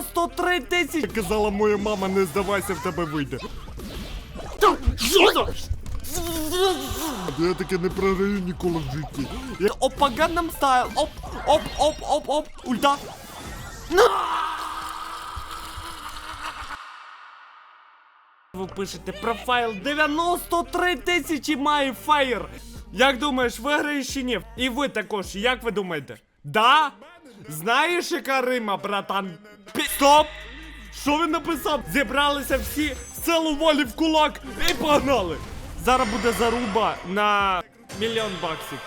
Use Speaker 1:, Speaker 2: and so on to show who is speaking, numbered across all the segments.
Speaker 1: 93 тисячі. Казала моя мама, не здавайся, в тебе вийде. Та, що? Я таке не програю ніколи в житті. Я... Опа, Gangnam стайл. Оп, оп, оп, оп, оп. Ульта. Ви пишете профайл 93 тисячі має фаєр. Як думаєш, виграєш чи ні? І ви також, як ви думаєте? Да? Знаєш, яка Рима, братан? Пі... Стоп! Що він написав? Зібралися всі силу волі в кулак і погнали! Зараз буде заруба на мільйон баксів.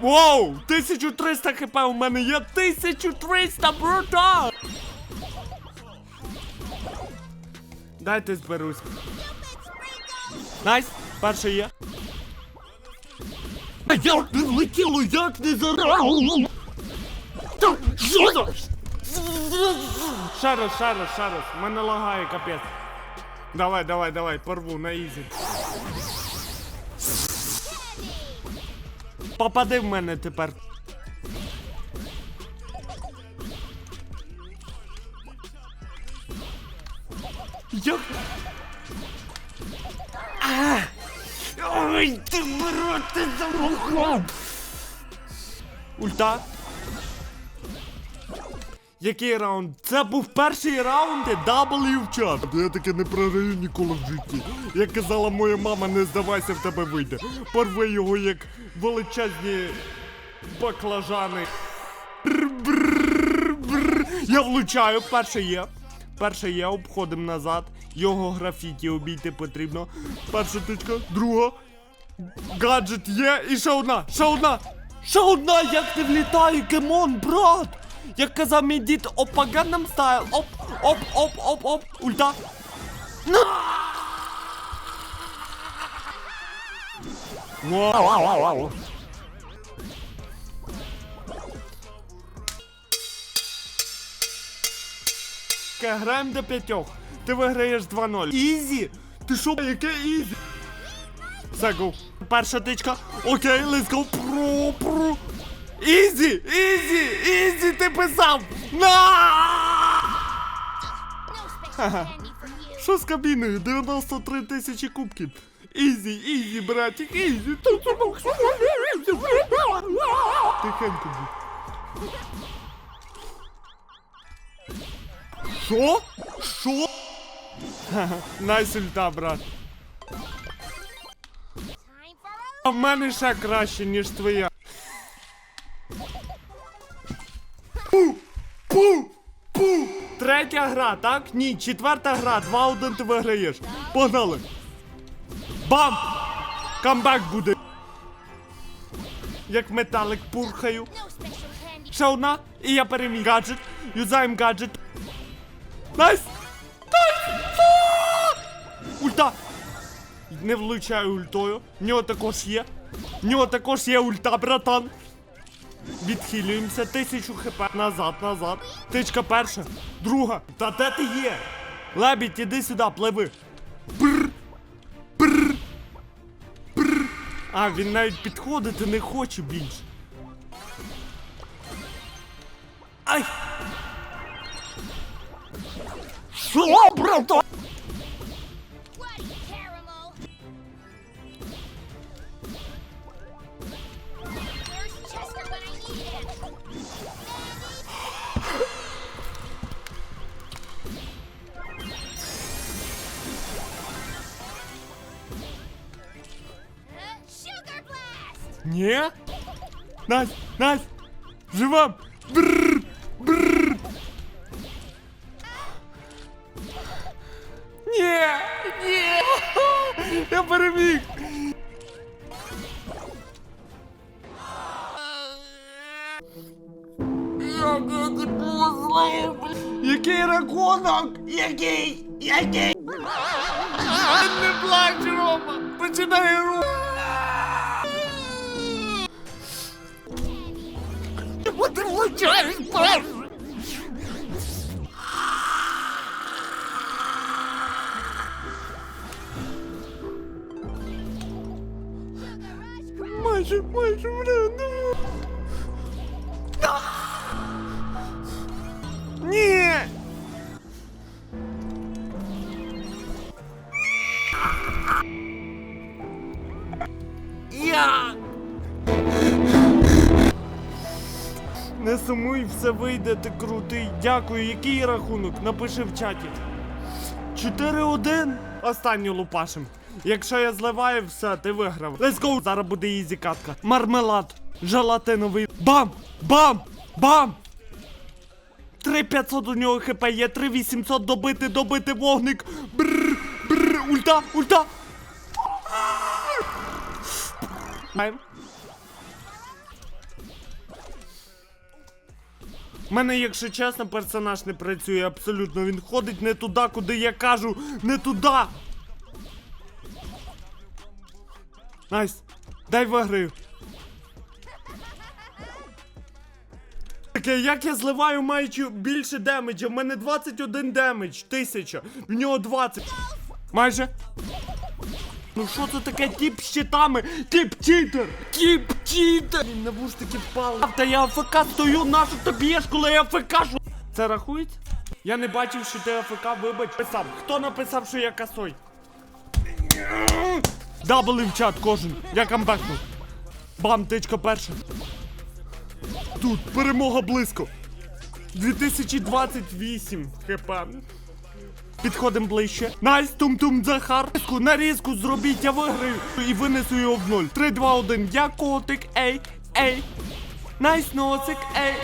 Speaker 1: Воу! 1300 хп у мене є! 1300, братан! Дайте зберусь. Найс, перший є. А як не влетіло, як не заразу? Ще раз, ще раз, ще раз. Мене лагає капець. Давай, давай, давай, порву на ізі. Попади в мене тепер. Я... А! Ой, ти брат, ти замахав! Ульта. Який раунд? Це був перший раунд W в. Я таке не програю ніколи в житті. Як казала моя мама, не здавайся в тебе вийде. Порви його як величезні баклажани. Я влучаю, перше є. Перше є, обходимо назад. Його графіті обійти потрібно. Перша тичка, друга. Гаджет є. І ще одна, ще одна. Ще одна, як ти влітає, кемон, брат! Як казав мій дід, опа, Gangnam стайл. Оп, оп, оп, оп, оп, ульта. На! Вау. Граємо до п'ятьох. Ти виграєш 2-0. Ізі? Ти що, яке ізі? Все, го. Перша тичка. Окей, let's go. Про, про. Ізі, ізі, ізі, ти писав. На!
Speaker 2: No special candy for you.
Speaker 1: Що з кабіною? 93 тисячі кубків. Ізі, ізі, братик, ізі. Тихенько будь. Що? Що? Ха-ха, Найс ульта, брат.
Speaker 2: Time for a
Speaker 1: А в мене ще краще, ніж твоя. Пу! Пу! Пу! Третя гра, так? Ні, четверта гра, 2-1 ти виграєш. Погнали! Бам! Камбек буде. Як металик пурхаю. Ще одна, і я переміг. Гаджет. Юзаєм гаджет. Найс! Найс! Ульта! Не влучаю ультою. В нього також є. В нього також є ульта, братан. Відхилюємося. Тисячу хп. Назад, назад. Тичка перша. Друга. Та де ти є? Лебідь, іди сюди, пливи. Бррр. Бррр. Бррр. А, він навіть підходити не хоче більше. Ай! Що, брато? Ні? Настя, Настя! Живем! Бррр! Бррр! Ні! Ні! Я переміг! Який рахунок? Який? Який? Не плач, Рома! Починай рух! Ти влучаєш перший! Майже, майже вряду. Ні! Сумуй, все вийде, ти крутий. Дякую, який рахунок? Напиши в чаті. 4-1. Останню лупашим. Якщо я зливаю, все, ти виграв. Let's go! Зараз буде ізі катка. Мармелад. Желатиновий. Бам! Бам! Бам! 3500 у нього хп є, 3800 добити, добити вогник. Бррр, бррр, ульта, ульта. Маєм. У мене, якщо чесно, персонаж не працює абсолютно. Він ходить не туди, куди я кажу, не туди. Найс. Дай виграю. Таке, як я зливаю маючи більше демеджа? В мене 21 демедж, тисяча. В нього 20. Майже. Ну що це таке тіп з щитами? Тіп читер! Тіп читер! Він навушники впали. Та я АФК стою, нашу ти б'єш, коли я АФК шу. Це рахується? Я не бачив, що ти АФК, вибач. Писав. Хто написав, що я косой? Дабли в чат кожен. Я камбекнув. Бам, тичка перша. Тут перемога близько. 2028 хп. Підходимо ближче. Найс, тум-тум, Захар. Нарізку, нарізку зробіть, я виграю. І винесу його в нуль. Три, два, один. Я котик, ей, ей. Найс, носик, ей.